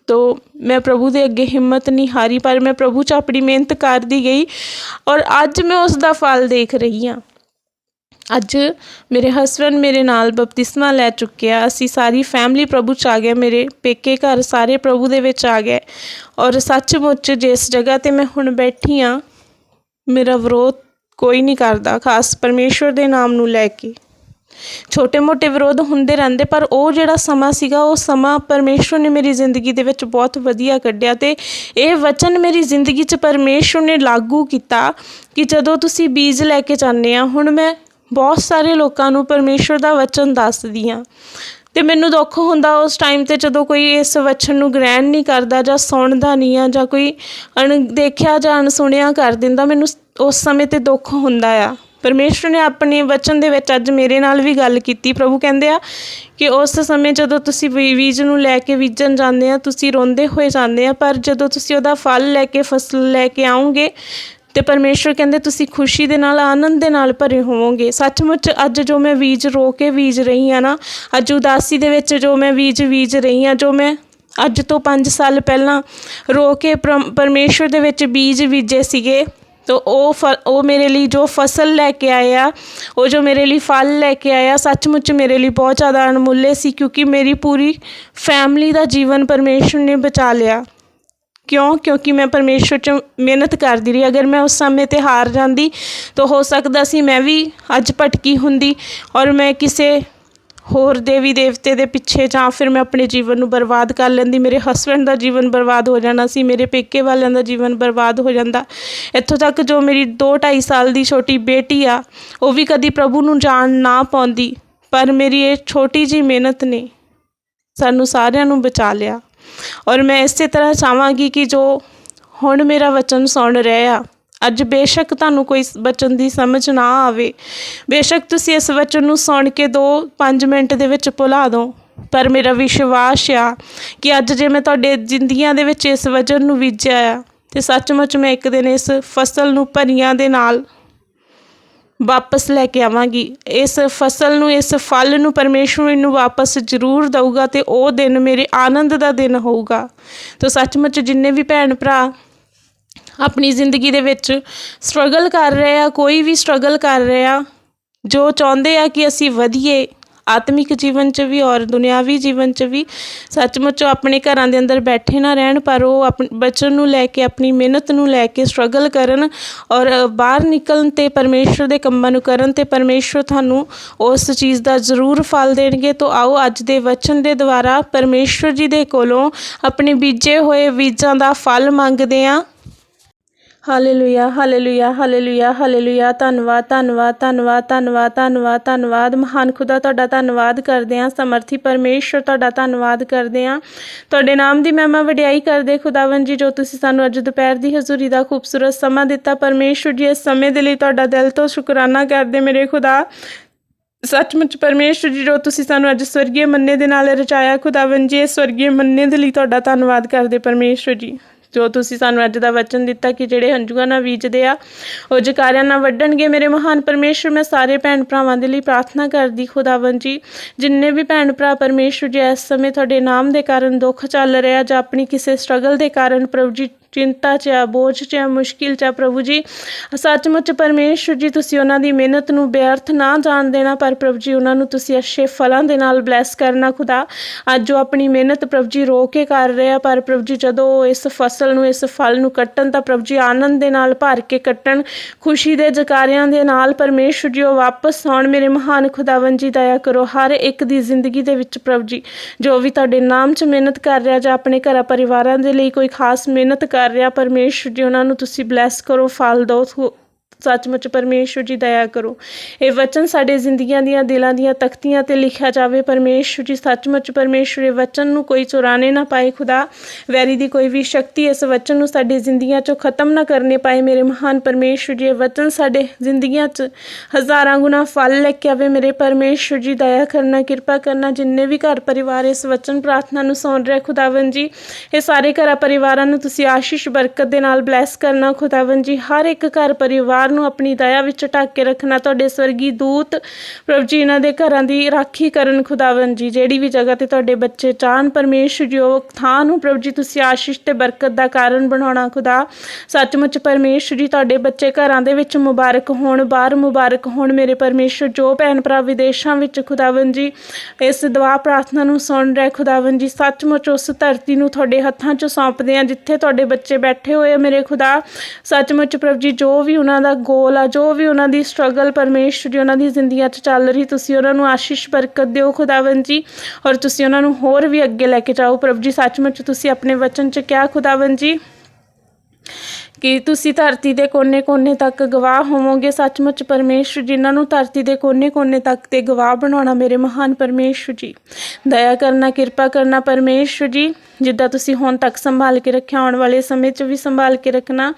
ਤੋ ਮੈਂ ਪ੍ਰਭੂ ਦੇ ਅੱਗੇ ਹਿੰਮਤ ਨਹੀਂ ਹਾਰੀ, ਪਰ ਮੈਂ ਪ੍ਰਭੂ 'ਚ ਆਪਣੀ ਮਿਹਨਤ ਕਰਦੀ ਗਈ ਔਰ ਅੱਜ ਮੈਂ ਉਸ ਦਾ ਫਲ ਦੇਖ ਰਹੀ ਹਾਂ। ਅੱਜ ਮੇਰੇ ਹਸਬੈਂਡ ਮੇਰੇ ਨਾਲ ਬਪਤਿਸਮਾ ਲੈ ਚੁੱਕੇ ਆ ਅਸੀਂ ਸਾਰੀ ਫੈਮਿਲੀ ਪ੍ਰਭੂ 'ਚ ਆ ਗਏ, ਮੇਰੇ ਪੇਕੇ ਘਰ ਸਾਰੇ ਪ੍ਰਭੂ ਦੇ ਵਿੱਚ ਆ ਗਏ ਔਰ ਸੱਚਮੁੱਚ ਜਿਸ ਜਗ੍ਹਾ ਤੇ ਮੈਂ ਹੁਣ ਬੈਠੀ ਆ ਮੇਰਾ ਵਿਰੋਧ ਕੋਈ ਨਹੀਂ ਕਰਦਾ, ਖਾਸ ਪਰਮੇਸ਼ਵਰ ਦੇ ਨਾਮ ਨੂੰ ਲੈ ਕੇ। ਛੋਟੇ ਮੋਟੇ ਵਿਰੋਧ ਹੁੰਦੇ ਰਹਿੰਦੇ, ਪਰ ਉਹ ਜਿਹੜਾ ਸਮਾਂ ਸੀਗਾ, ਉਹ ਸਮਾਂ ਪਰਮੇਸ਼ਵਰ ਨੇ ਮੇਰੀ ਜ਼ਿੰਦਗੀ ਦੇ ਵਿੱਚ ਬਹੁਤ ਵਧੀਆ ਕੱਢਿਆ ਤੇ ਇਹ ਵਚਨ ਮੇਰੀ ਜ਼ਿੰਦਗੀ 'ਚ ਪਰਮੇਸ਼ਵਰ ਨੇ ਲਾਗੂ ਕੀਤਾ ਕਿ ਜਦੋਂ ਤੁਸੀਂ ਬੀਜ ਲੈ ਕੇ ਜਾਂਦੇ ਆ, ਹੁਣ ਮੈਂ ਬਹੁਤ ਸਾਰੇ ਲੋਕਾਂ ਨੂੰ ਪਰਮੇਸ਼ਵਰ ਦਾ ਵਚਨ ਦੱਸਦੀ ਆ ਤੇ ਮੈਨੂੰ ਦੁੱਖ ਹੁੰਦਾ ਉਸ ਟਾਈਮ ਤੇ ਜਦੋਂ ਕੋਈ ਇਸ ਵਚਨ ਨੂੰ ਗ੍ਰਹਿਣ ਨਹੀਂ ਕਰਦਾ ਜਾਂ ਸੁਣਦਾ ਨਹੀਂ ਆ ਜਾਂ ਕੋਈ ਅਣ ਦੇਖਿਆ ਜਾਂ ਅਣਸੁਣਿਆ ਕਰ ਦਿੰਦਾ, ਮੈਨੂੰ ਉਸ ਸਮੇਂ ਤੇ ਦੁੱਖ ਹੁੰਦਾ ਆ। ਪਰਮੇਸ਼ਵਰ ਨੇ ਆਪਣੇ ਵਚਨ ਦੇ ਵਿੱਚ ਅੱਜ ਮੇਰੇ ਨਾਲ ਵੀ ਗੱਲ ਕੀਤੀ। ਪ੍ਰਭੂ ਕਹਿੰਦੇ ਆ ਕਿ ਉਸ ਸਮੇਂ ਜਦੋਂ ਤੁਸੀਂ ਬੀ- ਬੀਜ ਨੂੰ ਲੈ ਕੇ ਬੀਜਣ ਜਾਂਦੇ ਆ, ਤੁਸੀਂ ਰੋਂਦੇ ਹੋਏ ਜਾਂਦੇ ਆ, ਪਰ ਜਦੋਂ ਤੁਸੀਂ ਉਹਦਾ ਫਲ ਲੈ ਕੇ, ਫਸਲ ਲੈ ਕੇ ਆਉਂਗੇ ਤੇ ਪਰਮੇਸ਼ਵਰ ਕਹਿੰਦੇ ਤੁਸੀਂ ਖੁਸ਼ੀ ਦੇ ਨਾਲ, ਆਨੰਦ ਦੇ ਨਾਲ ਭਰੇ ਹੋਵੋਗੇ। ਸੱਚਮੁੱਚ ਅੱਜ ਜੋ ਮੈਂ ਬੀਜ ਰੋ ਕੇ ਬੀਜ ਰਹੀ ਆ ਨਾ, ਅੱਜ ਉਦਾਸੀ ਦੇ ਵਿੱਚ ਜੋ ਮੈਂ ਬੀਜ ਬੀਜ ਰਹੀ ਆ, ਜੋ ਮੈਂ ਅੱਜ ਤੋਂ 5 ਸਾਲ ਪਹਿਲਾਂ ਰੋ ਕੇ ਪ੍ਰਮ- ਪਰਮੇਸ਼ਵਰ ਦੇ ਵਿੱਚ ਬੀਜ ਬੀਜੇ ਸੀਗੇ ਤੋ ਉਹ ਫ, ਉਹ ਮੇਰੇ ਲਈ ਜੋ ਫਸਲ ਲੈ ਕੇ ਆਇਆ, ਉਹ ਜੋ ਮੇਰੇ ਲਈ ਫਲ ਲੈ ਕੇ ਆਇਆ, ਸੱਚਮੁੱਚ ਮੇਰੇ ਲਈ ਬਹੁਤ ਜ਼ਿਆਦਾ ਅਣਮੁੱਲੇ ਸੀ ਕਿਉਂਕਿ ਮੇਰੀ ਪੂਰੀ ਫੈਮਿਲੀ ਦਾ ਜੀਵਨ ਪਰਮੇਸ਼ਵਰ ਨੇ ਬਚਾ ਲਿਆ। ਕਿਉਂ? ਕਿਉਂਕਿ ਮੈਂ ਪਰਮੇਸ਼ਵਰ 'ਚ ਮਿਹਨਤ ਕਰਦੀ ਰਹੀ। ਅਗਰ ਮੈਂ ਉਸ ਸਮੇਂ ਤੇ ਹਾਰ ਜਾਂਦੀ ਤਾਂ ਹੋ ਸਕਦਾ ਸੀ ਮੈਂ ਵੀ ਅੱਜ ਭਟਕੀ ਹੁੰਦੀ ਔਰ ਮੈਂ ਕਿਸੇ ਹੋਰ ਦੇਵੀ ਦੇਵਤੇ ਦੇ ਪਿੱਛੇ ਜਾਂ ਫਿਰ ਮੈਂ ਆਪਣੇ ਜੀਵਨ ਨੂੰ ਬਰਬਾਦ ਕਰ ਲੈਂਦੀ, ਮੇਰੇ ਹਸਬੈਂਡ ਦਾ ਜੀਵਨ ਬਰਬਾਦ ਹੋ ਜਾਣਾ ਸੀ, ਮੇਰੇ ਪੇਕੇ ਵਾਲਿਆਂ ਦਾ ਜੀਵਨ ਬਰਬਾਦ ਹੋ ਜਾਂਦਾ। ਇੱਥੋਂ ਤੱਕ ਜੋ ਮੇਰੀ 2 2.5 ਸਾਲ ਦੀ ਛੋਟੀ ਬੇਟੀ ਆ, ਉਹ ਵੀ ਕਦੀ ਪ੍ਰਭੂ ਨੂੰ ਜਾਣ ਨਾ ਪਾਉਂਦੀ, ਪਰ ਮੇਰੀ ਇਹ ਛੋਟੀ ਜੀ ਮਿਹਨਤ ਨੇ ਸਾਨੂੰ ਸਾਰਿਆਂ ਨੂੰ ਬਚਾ ਲਿਆ। ਔਰ ਮੈਂ ਇਸੇ ਤਰ੍ਹਾਂ ਚਾਹਾਂਗੀ ਕਿ ਜੋ ਹੁਣ ਮੇਰਾ ਵਚਨ ਸੁਣ ਰਹੇ ਆ ਅੱਜ ਬੇਸ਼ੱਕ ਤੁਹਾਨੂੰ ਕੋਈ ਸ- ਵਚਨ ਦੀ ਸਮਝ ਨਾ ਆਵੇ। ਬੇਸ਼ੱਕ ਤੁਸੀਂ ਇਸ ਵਚਨ ਨੂੰ ਸੁਣ ਕੇ 2-5 ਮਿੰਟ ਦੇ ਵਿੱਚ ਭੁਲਾ ਦਿਓ ਪਰ ਮੇਰਾ ਵਿਸ਼ਵਾਸ ਆ ਕਿ ਅੱਜ ਜੇ ਮੈਂ ਤੁਹਾਡੇ ਜ਼ਿੰਦਗੀਆਂ ਦੇ ਵਿੱਚ ਇਸ ਵਚਨ ਨੂੰ ਬੀਜਿਆ ਆ, ਤੇ ਸੱਚਮੁੱਚ ਮੈਂ ਇੱਕ ਦਿਨ ਇਸ ਫਸਲ ਨੂੰ ਭਰੀਆਂ ਦੇ ਨਾਲ ਵਾਪਸ ਲੈ ਕੇ ਆਵਾਂਗੀ। ਇਸ ਫਸਲ ਨੂੰ, ਇਸ ਫਲ ਨੂੰ ਪਰਮੇਸ਼ਵਰ ਮੈਨੂੰ ਵਾਪਸ ਜ਼ਰੂਰ ਦਊਗਾ ਤੇ ਉਹ ਦਿਨ ਮੇਰੇ ਆਨੰਦ ਦਾ ਦਿਨ ਹੋਊਗਾ। ਤਾਂ ਸੱਚਮੁੱਚ ਜਿੰਨੇ ਵੀ ਭੈਣ ਭਰਾ ਆਪਣੀ ਜ਼ਿੰਦਗੀ ਦੇ ਵਿੱਚ ਸਟਰਗਲ ਕਰ ਰਹੇ ਆ, ਕੋਈ ਵੀ ਸਟਰਗਲ ਕਰ ਰਿਹਾ ਜੋ ਚਾਹੁੰਦੇ ਆ ਕਿ ਅਸੀਂ ਵਧੀਏ, ਆਤਮਿਕ ਜੀਵਨ 'ਚ ਵੀ ਔਰ ਦੁਨਿਆਵੀ ਜੀਵਨ 'ਚ ਵੀ, ਸੱਚਮੁੱਚ ਆਪਣੇ ਘਰਾਂ ਦੇ ਅੰਦਰ ਬੈਠੇ ਨਾ ਰਹਿਣ, ਪਰ ਉਹ ਆਪਣੇ, ਬਚਨ ਨੂੰ ਲੈ ਕੇ, ਆਪਣੀ ਮਿਹਨਤ ਨੂੰ ਲੈ ਕੇ ਸਟਰਗਲ ਕਰਨ ਔਰ ਬਾਹਰ ਨਿਕਲਣ ਤੇ ਪਰਮੇਸ਼ਵਰ ਦੇ ਕੰਮਾਂ ਨੂੰ ਕਰਨ ਤੇ ਪਰਮੇਸ਼ਵਰ ਤੁਹਾਨੂੰ ਉਸ ਚੀਜ਼ ਦਾ ਜ਼ਰੂਰ ਫਲ ਦੇਣਗੇ। ਤਾਂ ਆਓ ਅੱਜ ਦੇ ਵਚਨ ਦੇ ਦੁਆਰਾ ਪਰਮੇਸ਼ਵਰ ਜੀ ਦੇ ਕੋਲੋਂ ਆਪਣੇ ਬੀਜੇ ਹੋਏ ਬੀਜਾਂ ਦਾ ਫਲ ਮੰਗਦੇ ਹਾਂ ਹਾਲੇਲੂਇਆ ਹਾਲੇਲੂਇਆ ਹਾਲੇਲੂਇਆ ਹਾਲੇਲੂਇਆ ਧੰਨਵਾਦ ਧੰਨਵਾਦ ਧੰਨਵਾਦ ਧੰਨਵਾਦ ਧੰਨਵਾਦ ਧੰਨਵਾਦ। ਮਹਾਨ ਖੁਦਾ, ਤੁਹਾਡਾ ਧੰਨਵਾਦ ਕਰਦੇ ਹਾਂ। ਸਮਰਥੀ ਪਰਮੇਸ਼ਰ ਤੁਹਾਡਾ ਧੰਨਵਾਦ ਕਰਦੇ ਹਾਂ। ਤੁਹਾਡੇ ਨਾਮ ਦੀ ਮਹਿਮਾ ਵਡਿਆਈ ਕਰਦੇ ਖੁਦਾਵੰ ਜੀ, ਜੋ ਤੁਸੀਂ ਸਾਨੂੰ ਅੱਜ ਦੁਪਹਿਰ ਦੀ ਹਜ਼ੂਰੀ ਦਾ ਖੂਬਸੂਰਤ ਸਮਾਂ ਦਿੱਤਾ। ਪਰਮੇਸ਼ਰ ਜੀ, ਇਸ ਸਮੇਂ ਦੇ ਲਈ ਤੁਹਾਡਾ ਦਿਲ ਤੋਂ ਸ਼ੁਕਰਾਨਾ ਕਰਦੇ ਮੇਰੇ ਖੁਦਾ। ਸੱਚਮੁੱਚ ਪਰਮੇਸ਼ਰ ਜੀ, ਜੋ ਤੁਸੀਂ ਸਾਨੂੰ ਅੱਜ ਸਵਰਗੀ ਮੰਨੇ ਦੇ ਨਾਲ ਰਚਾਇਆ। ਖੁਦਾਵੰ ਜੀ, ਇਸ ਸਵਰਗੀ ਮੰਨੇ ਦੇ ਲਈ ਤੁਹਾਡਾ ਧੰਨਵਾਦ ਕਰਦੇ ਪਰਮੇਸ਼ਰ ਜੀ। ਜੋ ਤੁਸੀਂ ਸਾਨੂੰ ਅੱਜ ਦਾ ਵਚਨ ਦਿੱਤਾ ਕਿ ਜਿਹੜੇ ਹੰਝੂਆਂ ਨਾਲ ਬੀਜਦੇ ਆ, ਉਹ ਜਕਾਰਿਆਂ ਨਾਲ ਵੱਢਣਗੇ। ਮੇਰੇ ਮਹਾਨ ਪਰਮੇਸ਼ਰ, ਮੈਂ ਸਾਰੇ ਭੈਣ ਭਰਾਵਾਂ ਦੇ ਲਈ ਪ੍ਰਾਰਥਨਾ ਕਰਦੀ ਖੁਦਾਵੰ ਜੀ, ਜਿੰਨੇ ਵੀ ਭੈਣ ਭਰਾ ਪਰਮੇਸ਼ਰ ਜੀ ਇਸ ਸਮੇਂ ਤੁਹਾਡੇ ਨਾਮ ਦੇ ਕਾਰਨ ਦੁੱਖ ਚੱਲ ਰਿਹਾ ਜਾਂ ਆਪਣੀ ਕਿਸੇ ਸਟਰਗਲ ਦੇ ਕਾਰਨ ਪ੍ਰਭੂ ਜੀ ਚਿੰਤਾ 'ਚ ਆ, ਬੋਝ 'ਚ ਆ, ਮੁਸ਼ਕਿਲ 'ਚ ਆ ਪ੍ਰਭੂ ਜੀ। ਸੱਚਮੁੱਚ ਪਰਮੇਸ਼ਰ ਜੀ, ਤੁਸੀਂ ਉਹਨਾਂ ਦੀ ਮਿਹਨਤ ਨੂੰ ਬੇਅਰਥ ਨਾ ਜਾਣ ਦੇਣਾ, ਪਰ ਪ੍ਰਭੂ ਜੀ, ਉਹਨਾਂ ਨੂੰ ਤੁਸੀਂ ਅੱਛੇ ਫਲਾਂ ਦੇ ਨਾਲ ਬਲੈਸ ਕਰਨਾ ਖੁਦਾ। ਅੱਜ ਜੋ ਆਪਣੀ ਮਿਹਨਤ ਪ੍ਰਭੂ ਜੀ ਰੋ ਕੇ ਕਰ ਰਹੇ ਆ, ਪਰ ਪ੍ਰਭੂ ਜੀ, ਜਦੋਂ ਉਹ ਇਸ ਫਸਲ ਨੂੰ, ਇਸ ਫਲ ਨੂੰ ਕੱਟਣ, ਤਾਂ ਪ੍ਰਭੂ ਜੀ ਆਨੰਦ ਦੇ ਨਾਲ ਭਰ ਕੇ ਕੱਟਣ, ਖੁਸ਼ੀ ਦੇ ਜਕਾਰਿਆਂ ਦੇ ਨਾਲ ਪਰਮੇਸ਼ਰ ਜੀ, ਉਹ ਵਾਪਸ ਆਉਣ। ਮੇਰੇ ਮਹਾਨ ਖੁਦਾਵੰ ਜੀ, ਦਇਆ ਕਰੋ, ਹਰ ਇੱਕ ਦੀ ਜ਼ਿੰਦਗੀ ਦੇ ਵਿੱਚ ਪ੍ਰਭੂ ਜੀ, ਜੋ ਵੀ ਤੁਹਾਡੇ ਨਾਮ 'ਚ ਮਿਹਨਤ ਕਰ ਰਿਹਾ ਜਾਂ ਆਪਣੇ ਘਰਾਂ ਪਰਿਵਾਰਾਂ ਦੇ ਲਈ ਕੋਈ ਖਾਸ ਮਿਹਨਤ ਕਰ ਰਿਹਾ ਪਰਮੇਸ਼ਰ ਜੀ ਉਹਨਾਂ ਨੂੰ ਤੁਸੀਂ ਬਲੈਸ ਕਰੋ ਫਲ ਦਿਓ ਸੱਚਮੁੱਚ ਪਰਮੇਸ਼ਰ ਜੀ ਦਇਆ ਕਰੋ। ਇਹ ਵਚਨ ਸਾਡੇ ਜ਼ਿੰਦਗੀਆਂ ਦੀਆਂ ਦਿਲਾਂ ਦੀਆਂ ਤਖਤੀਆਂ ਤੇ ਲਿਖਿਆ ਜਾਵੇ। ਪਰਮੇਸ਼ਰ ਜੀ, ਸੱਚਮੁੱਚ ਪਰਮੇਸ਼ਰ, ਇਹ ਵਚਨ ਨੂੰ ਕੋਈ ਚੁਰਾਣੇ ਨਾ ਪਾਏ। ਖੁਦਾ ਵੈਰੀ ਦੀ ਕੋਈ ਵੀ ਸ਼ਕਤੀ ਇਸ ਵਚਨ ਨੂੰ ਸਾਡੀ ਜ਼ਿੰਦਗੀਆਂ 'ਚੋਂ ਖਤਮ ਨਾ ਕਰਨੇ ਪਾਏ। ਮੇਰੇ ਮਹਾਨ ਪਰਮੇਸ਼ਰ ਜੀ, ਇਹ ਵਚਨ ਸਾਡੇ ਜ਼ਿੰਦਗੀਆਂ 'ਚ ਹਜ਼ਾਰਾਂ ਗੁਣਾ ਫਲ ਲੈ ਕੇ ਆਵੇ। ਮੇਰੇ ਪਰਮੇਸ਼ਰ ਜੀ, ਦਇਆ ਕਰਨਾ, ਕਿਰਪਾ ਕਰਨਾ, ਜਿੰਨੇ ਵੀ ਘਰ ਪਰਿਵਾਰ ਇਸ ਵਚਨ ਪ੍ਰਾਰਥਨਾ ਨੂੰ ਸੁਣ ਰਹੇ ਖੁਦਾਵੰ ਜੀ, ਇਹ ਸਾਰੇ ਘਰਾਂ ਪਰਿਵਾਰਾਂ ਨੂੰ ਤੁਸੀਂ ਆਸ਼ੀਸ਼, ਬਰਕਤ ਦੇ ਨਾਲ ਬਲੈਸ ਕਰਨਾ ਖੁਦਾਵੰ ਜੀ, ਹਰ ਇੱਕ ਘਰ ਪਰਿਵਾਰ ਨੂੰ ਆਪਣੀ ਦਇਆ ਵਿੱਚ ਢੱਕ ਕੇ ਰੱਖਣਾ, ਤੁਹਾਡੇ ਸਵਰਗੀ ਦੂਤ ਪ੍ਰਭੂ ਜੀ ਇਹਨਾਂ ਦੇ ਘਰਾਂ ਦੀ ਰਾਖੀ ਕਰਨ ਖੁਦਾਵੰ ਜੀ, ਜਿਹੜੀ ਵੀ ਜਗ੍ਹਾ ਤੇ ਤੁਹਾਡੇ ਬੱਚੇ ਚਾਹਨ ਪਰਮੇਸ਼ਰ ਜੀ ਥਾਂ ਨੂੰ ਪ੍ਰਭੂ ਜੀ ਤੁਸੀਂ ਆਸ਼ੀਸ਼ ਤੇ ਬਰਕਤ ਦਾ ਕਾਰਨ ਬਣਾਉਣਾ ਖੁਦਾ। ਸੱਚਮੁੱਚ ਪਰਮੇਸ਼ਰ ਜੀ, ਤੁਹਾਡੇ ਬੱਚੇ ਘਰਾਂ ਦੇ ਵਿੱਚ ਮੁਬਾਰਕ ਹੋਣ, ਬਾਹਰ ਮੁਬਾਰਕ ਹੋਣ, ਮੇਰੇ ਪਰਮੇਸ਼ਰ ਜੋ ਭੈਣ ਭਰਾ ਵਿਦੇਸ਼ਾਂ ਵਿੱਚ ਖੁਦਾਵੰ ਜੀ, ਇਸ ਦੁਆ ਪ੍ਰਾਰਥਨਾ ਨੂੰ ਸੁਣ ਰਿਹਾ ਖੁਦਾਵੰ ਜੀ, ਸੱਚਮੁੱਚ ਉਸ ਧਰਤੀ ਨੂੰ ਤੁਹਾਡੇ ਹੱਥਾਂ 'ਚ ਸੌਂਪਦੇ ਆ ਜਿੱਥੇ ਤੁਹਾਡੇ ਬੱਚੇ ਬੈਠੇ ਹੋਏ ਆ ਮੇਰੇ ਖੁਦਾ। ਸੱਚਮੁੱਚ ਪ੍ਰਭ ਜੀ, ਜੋ ਵੀ ਉਹਨਾਂ ਦਾ ਗੋਲ ਆ, ਜੋ ਵੀ ਉਹਨਾਂ ਦੀ ਸਟਰਗਲ ਪਰਮੇਸ਼ਰ ਜੀ ਉਹਨਾਂ ਦੀ ਜ਼ਿੰਦਗੀਆਂ 'ਚ ਚੱਲ ਰਹੀ, ਤੁਸੀਂ ਉਹਨਾਂ ਨੂੰ ਆਸ਼ੀਸ਼, ਬਰਕਤ ਦਿਓ ਖੁਦਾਵੰ ਜੀ। ਔਰ ਤੁਸੀਂ ਉਹਨਾਂ ਨੂੰ ਹੋਰ ਵੀ ਅੱਗੇ ਲੈ ਕੇ ਜਾਓ। ਪ੍ਰਭ ਜੀ, ਸੱਚਮੁੱਚ ਤੁਸੀਂ ਆਪਣੇ ਵਚਨ 'ਚ ਕਿਹਾ ਖੁਦਾਵੰ ਜੀ ਕਿ ਤੁਸੀਂ ਧਰਤੀ ਦੇ ਕੋਨੇ-ਕੋਨੇ ਤੱਕ ਗਵਾਹ ਹੋਵੋਗੇ। ਸੱਚਮੁੱਚ ਪਰਮੇਸ਼ਰ, ਜਿਨ੍ਹਾਂ ਨੂੰ ਧਰਤੀ ਦੇ ਕੋਨੇ-ਕੋਨੇ ਤੱਕ ਤੇ ਗਵਾਹ ਬਣਾਉਣਾ ਮੇਰੇ ਮਹਾਨ ਪਰਮੇਸ਼ਰ ਜੀ। ਦਇਆ ਕਰਨਾ, ਕਿਰਪਾ ਕਰਨਾ ਪਰਮੇਸ਼ਰ ਜੀ, ਜਿੱਦਾਂ ਤੁਸੀਂ ਹੁਣ ਤੱਕ ਸੰਭਾਲ ਕੇ ਰੱਖਿਆ, ਆਉਣ ਵਾਲੇ ਸਮੇਂ 'ਚ ਵੀ ਸੰਭਾਲ ਕੇ ਰੱਖਣਾ।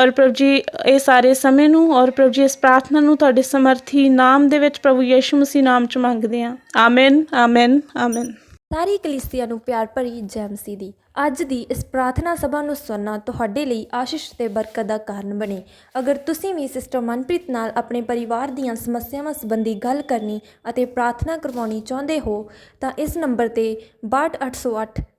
ਔਰ ਪ੍ਰਭੂ ਜੀ, ਇਹ ਸਾਰੇ ਸਮੇਂ ਨੂੰ ਔਰ ਪ੍ਰਭੂ ਜੀ, ਇਸ ਪ੍ਰਾਰਥਨਾ ਨੂੰ ਤੁਹਾਡੇ ਸਮਰਥੀ ਨਾਮ ਦੇ ਵਿੱਚ ਪ੍ਰਭੂ ਯਿਸੂ ਮਸੀਹ ਨਾਮ 'ਚ ਮੰਗਦੇ ਹਾਂ। Amen amen amen. ਸਾਰੀ ਕਲੀਸਿਆ ਨੂੰ ਪਿਆਰ ਭਰੀ ਜੈ ਮਸੀਹ ਦੀ। ਅੱਜ ਦੀ ਇਸ ਪ੍ਰਾਰਥਨਾ ਸਭਾ ਨੂੰ ਸੁਣਨਾ ਤੁਹਾਡੇ ਲਈ ਆਸ਼ੀਸ਼ ਤੇ ਬਰਕਤ ਦਾ ਕਾਰਨ ਬਣੇ। ਅਗਰ ਤੁਸੀਂ ਵੀ ਸਿਸਟਰ ਮਨਪ੍ਰੀਤ ਨਾਲ ਆਪਣੇ ਪਰਿਵਾਰ ਦੀਆਂ ਸਮੱਸਿਆਵਾਂ ਸੰਬੰਧੀ ਗੱਲ ਕਰਨੀ ਅਤੇ ਪ੍ਰਾਰਥਨਾ ਕਰਵਾਉਣੀ ਚਾਹੁੰਦੇ ਹੋ, ਤਾਂ ਇਸ ਨੰਬਰ ਤੇ 62808